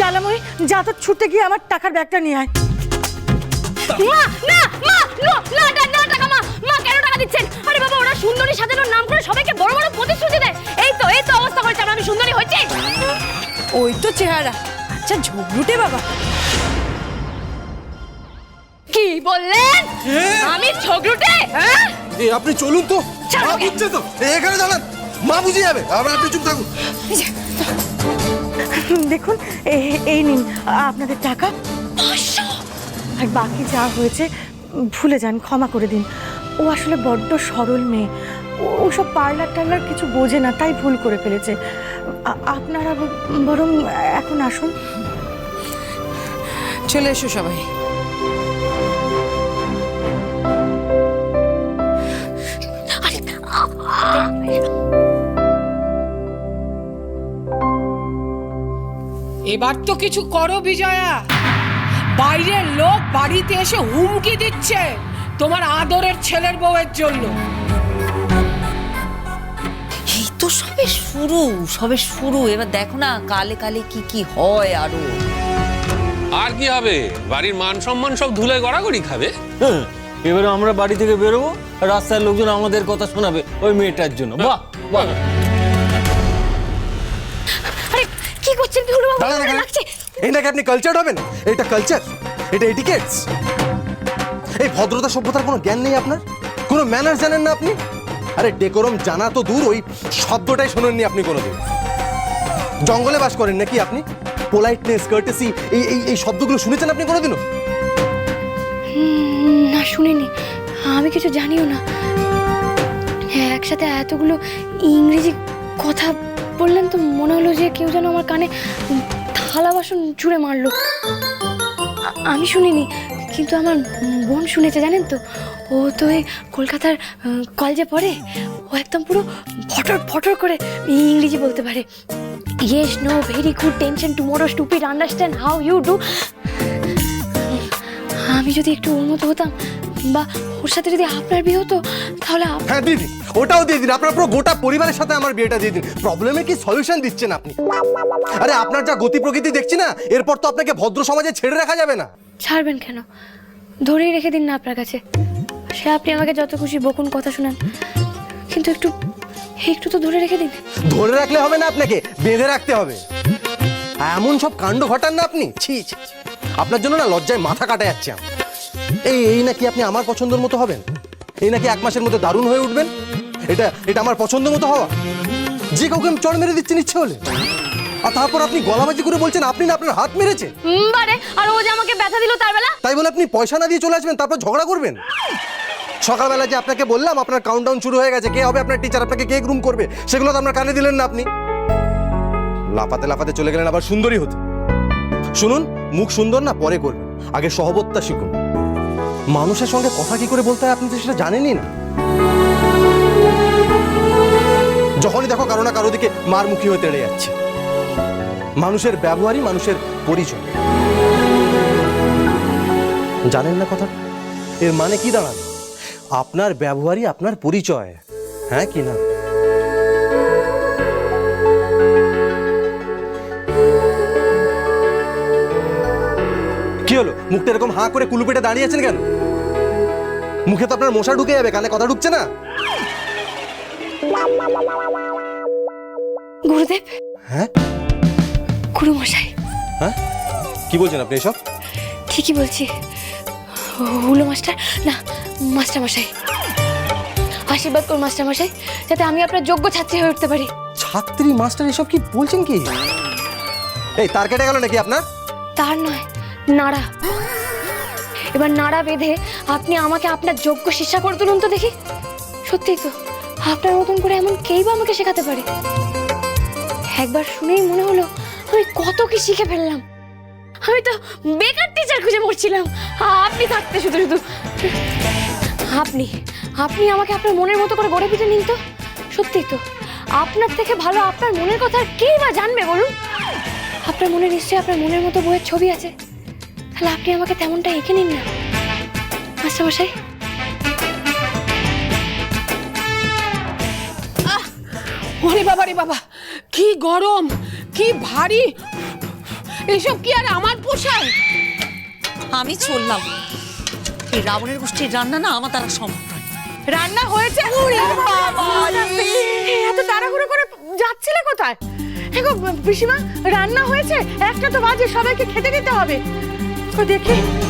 জ্বালাময়ী যা তো ছুটে গিয়ে আমার টাকার ব্যাগটা নিয়ে আয়। মা না মা নো না না না টাকা মা মা কেন টাকা দিচ্ছেন? আরে বাবা ওরা সুন্দরী সাজানোর নাম করে সবাইকে বড় বড় প্রতিশ্রুতি দেয়। এই তো এই তো অবস্থা করেছে আমরা আমি সুন্দরী হয়েছি। ওই তো চেহারা। আচ্ছা ঝগড়ুটে বাবা। কি বললেন? আমি ঝগড়ুটে? হ্যাঁ? এ আপনি চলুন তো। মা। বুঝছে তো। এখানে দাঁড়ান। মা বুঝে যাবে। আবার আপনি চুপ থাকুন। দেখুন এই নিন আপনাদের টাকা। আর বাকি যা হয়েছে ভুলে যান ক্ষমা করে দিন। ও আসলে বড্ড সরল মেয়ে। ও- ওসব পার্লার টার্লার কিছু বোঝে না তাই ভুল করে ফেলেছে। আপনারা বরং এখন আসুন। চলে এসো সবাই। এবার তো কিছু করো বিজয়া। বাইরের লোক বাড়িতে এসে হুমকি দিচ্ছে তোমার আদরের ছেলের বউয়ের জন্য। এই তো সবে শুরু সবে শুরু। এবার দেখো না কালে কালে কি কি হয় আরও। আর কি হবে? বাড়ির মান সম্মান সব ধুলে গড়াগড়ি খাবে? হ্যাঁ, এবারে আমরা বাড়ি থেকে বেরোবো রাস্তার লোকজন আমাদের কথা শোনাবে ওই মেয়েটার জন্য। বাহ বাহ। কি করছেন বিহুলু বাবু? দাঁড়ান এখানে। লাগছে। এই নাকি আপনি কালচার হবেন? এটা কালচার এটা এটিকেটস এই ভদ্রতা সভ্যতার কোনো জ্ঞান নেই আপনার? কোনো ম্যানার জানেন না আপনি? আরে ডেকোরম জানা তো দূর ওই শব্দটাই শোনেননি আপনি কোনোদিন। জঙ্গলে বাস করেন নাকি আপনি? পোলাইটনেস কার্টেসি এই এই এই শব্দগুলো শুনেছেন আপনি কোনোদিনও? না শুনিনি। আমি কিছু জানিও না। হ্যাঁ একসাথে এতগুলো ইংরেজি কথা বললেন তো, মনে হলো যে কেউ যেন আমার কানে থালা বাসন ছুঁড়ে মারলো। আমি শুনিনি, কিন্তু আমার বোন শুনেছে, জানেন তো? ও তো এই কলকাতার কলেজে পড়ে। ও একদম পুরো ফটর ফটর করে ইংরেজি বলতে পারে। Yes no very good tension to tomorrow stupid understand how you do আমি যদি একটু উন্নত হতাম বা ওর সাথে যদি আপনার বিয়ে হতো তাহলে আপ- হ্যাঁ দিয়ে দিন ওটাও দিয়ে দিন। আপনার পুরো গোটা পরিবারের সাথে আমার বিয়েটা দিয়ে দিন। প্রবলেমে কি সলিউশন দিচ্ছেন আপনি? আরে আপনার যা গতি প্রকৃতি দেখছি না এরপর তো আপনাকে ভদ্র সমাজে ছেড়ে রাখা যাবে না। ছাড়বেন কেন? ধরেই রেখে দিন না আপনার কাছে। সে আপনি আমাকে যত খুশি বকুন কথা শোনান। কিন্তু একটু একটু তো ধরে রেখে দিন। ধরে রাখলে হবে না আপনাকে বেঁধে রাখতে হবে। এমন সব কাণ্ড ঘটান না আপনি। ছি ছি ছি। আপনার জন্য না লজ্জায় মাথা কাটা যাচ্ছে আমার। এই এই নাকি আপনি আমার পছন্দের মতো হবেন? এই নাকি এক মাসের মধ্যে দারুণ হয়ে উঠবেন? এটা এটা আমার পছন্দ মতো হওয়া। যে কাউকে আমি চড় মেরে দিচ্ছেন ইচ্ছে হলে। আর তারপর আপনি গলাবাজি করে বলছেন আপনি না আপনার হাত বারে আর ও যে আমাকে ব্যথা দিল তার বেলা? তাই বলে আপনি পয়সা না দিয়ে চলে আসবেন তারপর ঝগড়া করবেন? সকালবেলা যে আপনাকে বললাম আপনার কাউন্টডাউন শুরু হয়ে গেছে কে হবে আপনার টিচার আপনাকে কে গ্রুম করবে? সেগুলো তো আপনার কানে দিলেন না আপনি। লাফাতে লাফাতে চলে গেলেন আবার সুন্দরী হতে। শুনুন মুখ সুন্দর না পরে করবেন। আগে সহবতটা শিখুন। মানুষের সঙ্গে কথা কি করে বলতে হয় আপনি তো সেটা জানেনই না? যখনই দেখো কারও না কারও দিকে মার মুখী হয়ে তেড়ে যাচ্ছে। মানুষের ব্যবহারই মানুষের পরিচয়। জানেন না কথা? এর মানে কি দাঁড়ান আপনার ব্যবহারই আপনার পরিচয়। হ্যাঁ কি না? কি হলো? মুখটা এরকম হাঁ করে কুলুপেটে দাঁড়িয়ে আছেন কেন? মুখে তো আপনার মশা ঢুকে যাবে কানে কথা ঢুকছে না। গুরুদেব? হ্যাঁ? গুরু মশাই। হ্যাঁ? কি বলছেন আপনি এসব? ঠিকই বলছি। হুলো মাস্টার? না মাস্টার মশাই। আশীর্বাদ করুন মাস্টার মশাই যাতে আমি আপনার যোগ্য ছাত্রী হয়ে উঠতে পারি। ছাত্রী মাস্টার এসব কি বলছেন কি? এই তার কেটে গেল নাকি আপনার? তার নয় নাড়া। এবার নাড়া বেঁধে আপনি আমাকে আপনার যোগ্য শিষ্যা করে তুলুন তো দেখি। সত্যিই তো, আপনার মতন করে এমন কেই বা আমাকে শেখাতে পারে? একবার শুনেই মনে হলো আমি কত কি শিখে ফেললাম। আমি তো বেকার টিচার খুঁজে মরছিলাম আপনি থাকতে শুধু শুধু। আপনি আপনি আমাকে আপনার মনের মতো করে গড়ে পিটে নিন তো। সত্যিই তো, আপনার থেকে ভালো আপনার মনের কথা আর কেই বা জানবে বলুন? আপনার মনে নিশ্চয়ই আপনার মনের মতো বইয়ের ছবি আছে। তাহলে আপনি আমাকে তেমনটা এঁকে নিন না। মাস্টারমশাই ওরে বাবা রে বাবা কি গরম কি ভারী। এসব কি আর আমার পোষায় আমি চললাম। এই রাবণের গোষ্ঠীর রান্না না আমার দ্বারা সম্ভব নয়। রান্না হয়েছে এত তাড়াহুড়ো করে যাচ্ছিলে কোথায়? পিসিমা রান্না হয়েছে একটা তো বাজে সবাইকে খেতে দিতে হবে। দেখি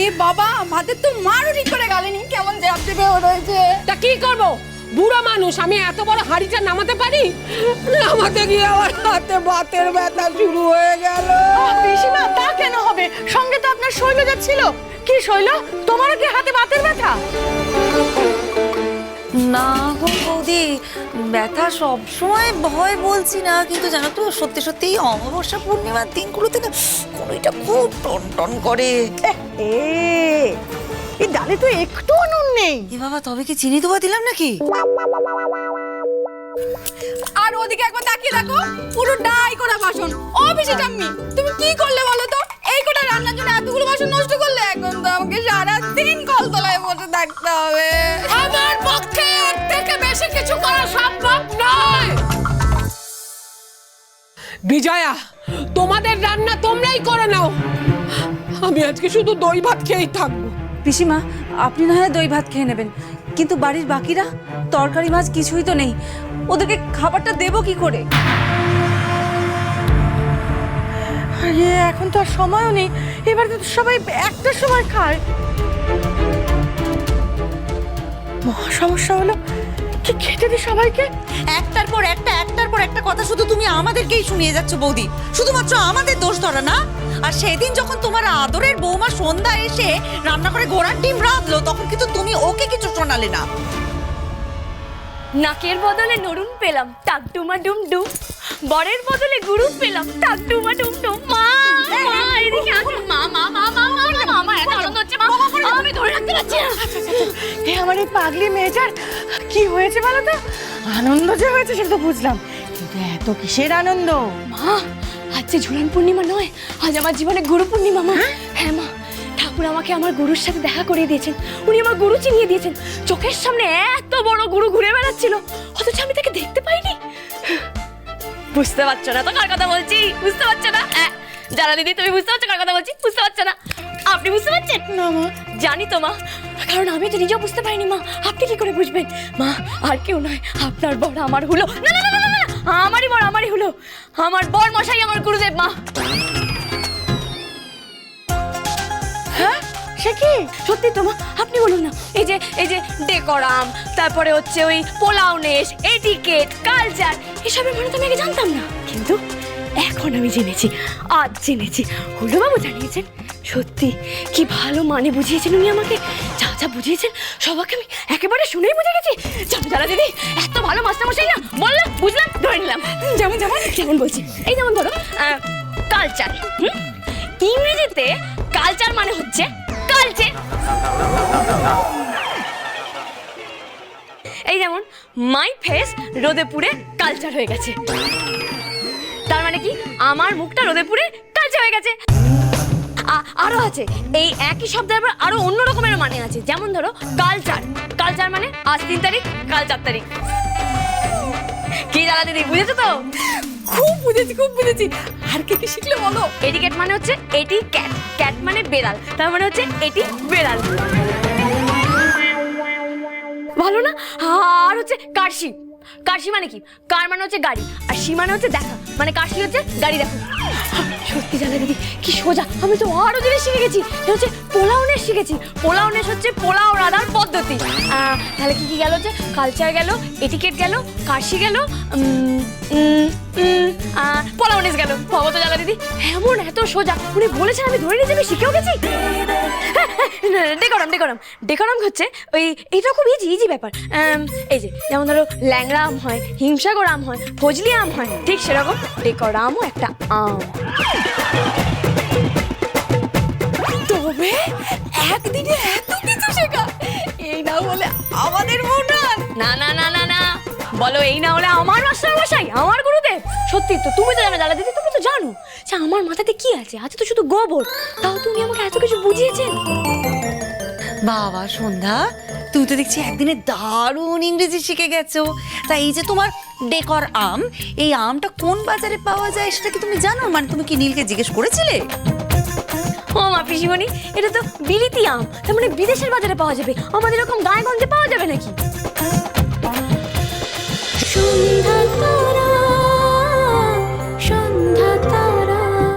এ বাবা ভাতের তো মারও ঠিক করে গালেনি। কেমন জ্যাপ দেবে ও রয়েছে তা কি করব? বুড়ো মানুষ আমি এত বড় হাড়িটা নামাতে পারি? নামাতে গিয়ে আমার হাতে বাতের ব্যথা শুরু হয়ে গেল। পিসিমা তা কেন হবে? সঙ্গে তো আপনার শৈল যাচ্ছিল কি শৈল? তোমারও কি হাতে বাতের ব্যথা? না গো বৌদি ব্যথা সব সময় ভয় বলছি না কিন্তু জানো তো সত্যি সত্যি অমাবস্যা পূর্ণিমার দিনগুলোতে না কোনোটা খুব টন টন করে। এই ডালে তো একটু নুন নেই। এ বাবা তবে কি চিনি দেওয়া দিলাম নাকি? আর ওদিকে একবার তাকিয়ে দেখো পুরো ডাই করা বাসন। ও পিসি জাম্মি তুমি কি করলে বলো তো? এই কটা রান্নার জন্য এতগুলো বাসন নষ্ট করলে? এখন তো আমাকে সারা দিন কলতলায় বসে থাকতে হবে। আমার পক্ষে বিজয়া তোমাদের রান্না তোমরাই করে নাও। আমি আজকে শুধু দই ভাত খেয়েই থাকব। পিসিমা আপনি না হয় দই ভাত খেয়ে নেবেন। কিন্তু বাড়ির বাকিরা তরকারি মাছ কিছুই তো নেই। ওদেরকে খাবারটা দেবো কি করে? আরে এখন তো আর সময়ও নেই। এবার তো সবাই একটা সময় খায়। মহা সমস্যা হলো কি খেতে দি সবাইকে একটার পর একটা একটার পর একটা কথা শুধু তুমি আমাদেরকেই শুনিয়ে যাচ্ছ বৌদি শুধুমাত্র আমাদের দোষ ধরা না আর সেদিন যখন তোমার আদরের বৌমা সন্ধ্যা এসে রান্না করে ঘোড়ার ডিম রাঁধলো তখন কিন্তু তুমি ওকে কিছু শোনালে না নাকের বদলে নরুন পেলাম টাক ডুমা ডুম ডুম বরের বদলে গুরু পেলাম টাক ডুমা ডুম ডুম মা মা এদিকে আসো মা মা মা মা মা মা, মা মা এত আনন্দ হচ্ছে মা আমি ধরে রাখতে পারছি না। এ আমার এই পাগলি মেয়েটার কি হয়েছে বলো তো? আনন্দ যে হয়েছে সেটা তো বুঝলাম। কিন্তু এত কিসের আনন্দ? মা আজ যে ঝুলন পূর্ণিমা নয় আজ আমার জীবনে গুরু পূর্ণিমা মা। হ্যাঁ? মা। ঠাকুর আমাকে আমার গুরুর সাথে দেখা করিয়ে দিয়েছেন। উনি আমার গুরু চিনিয়ে দিয়েছেন। চোখের সামনে এত বড় গুরু ঘুরে বেড়াচ্ছিল। অথচ আমি তাকে দেখতে পাইনি। বুঝতে পারছ না তো কার কথা বলছি? বুঝতে পারছ না? হ্যাঁ, যারা দিদি তুমি বুঝতে পারছ কার কথা বলছি? বুঝতে পারছ না? আপনি বুঝতে পারছেন? না মা। জানি তো মা। কারণ আমি তো নিজেও বুঝতে পারিনি মা। আপনি কি করে বুঝবেন? মা আর কেউ নয়। আপনার বড় আমার হলো। না না না না, আমারই বড় আমারই হলো। আমার বর মশাই আমার গুরুদেব মা। হ্যাঁ? সে কি? সত্যি তো মা। আপনি বলুন না। এই যে এই যে ডেকোরাম তারপরে হচ্ছে ওই পোলাওনেস এটিকেট কালচার এসবের মানে তো আমি আগে জানতাম না। কিন্তু এখন আমি জেনেছি, আজ জেনেছি। হলো বাবু জানিয়েছেন, সত্যি, কি ভালো মানে বুঝিয়েছেন উনি আমাকে। যা যা বুঝিয়েছেন সবাইকে আমি একেবারে শুনেই বুঝে গেছি। জানো যারা দিদি, এত ভালো মাস্টারমশাই না, বললাম, বুঝলাম, ধরে নিলাম। যেমন যেমন যেমন বলছি। এই যেমন ধরো কালচার হুম? ইংরেজিতে কালচার মানে হচ্ছে কালচে এই যেমন মাই ফেস রোদে পুড়ে কালচার হয়ে গেছে। তার মানে কি? আমার মুখটা রোদে পুড়ে কালচার হয়ে গেছে। আ- আরও আছে। এই একই শব্দের আবার আরও অন্য রকমের মানে আছে। যেমন ধরো, কালচার। কালচার মানে আজ তিন তারিখ, কাল চার তারিখ। কি জানা দিদি, বুঝেছ তো? খুব বুঝেছি খুব বুঝেছি। আর কি কি শিখলে বলো? এটিকেট মানে হচ্ছে এটি ক্যাট। ক্যাট মানে বেড়াল। তার মানে হচ্ছে এটি বেড়াল। ভালো না? আর হচ্ছে কার্শি। কার্শি মানে কি কার মানে হচ্ছে গাড়ি? আর সি মানে হচ্ছে দেখা। মানে কাশি হচ্ছে গাড়ি দেখো। সত্যি জানা দিদি, কি সোজা। আমি তো আরও জিনিস শিখে গেছি। হচ্ছে পোলাওনের শিখেছি। পোলাওনের হচ্ছে পোলাও রান্নার পদ্ধতি। তাহলে কি কি গেল যে কালচার গেল এটিকেট গেল, কাশি গেল পোলাওনেস গেল। ভাবো তো জানা দিদি, এমন এত সোজা। উনি বলেছেন আমি ধরে নিয়েছি, আমি শিখেও গেছি। ডেকোরাম ডেকোরাম ডেকোরাম হচ্ছে ওই খুব ইজি ইজি ব্যাপার। এই যে, যেমন ধরো ল্যাংড়া আম হয় হিমসাগর আম হয় ফজলি আম হয়, ঠিক সেরকম ডেকোরামও একটা আম। তবে একদিনে এত কিছু শেখা, এই না বলে আমাদের মৌনান না না না না না বলো এই না হলে আমার মাস্টার মশাই আমার গুরুদেব। সত্যি তো তুমি তো জানো জানা দিদি তুমি তো জানো যে আমার মাথাতে কি আছে? আছে তো শুধু গোবর। তাও তুমি আমাকে এত কিছু বুঝিয়েছেন? বাবা সন্ধ্যা তুমি তো দেখছি একদিনে দারুণ ইংরেজি শিখে গেছো। তা এই যে তোমার ডেকর আম এই আমটা কোন বাজারে পাওয়া যায় সেটা কি তুমি জানো? মানে তুমি কি নীলকে জিজ্ঞেস করেছিলে? ও মা পিসিমণি এটা তো বিলিতি আম। তার মানে বিদেশের বাজারে পাওয়া যাবে। আমাদের এরকম গায়ে গঞ্জে পাওয়া যাবে নাকি? Doctora.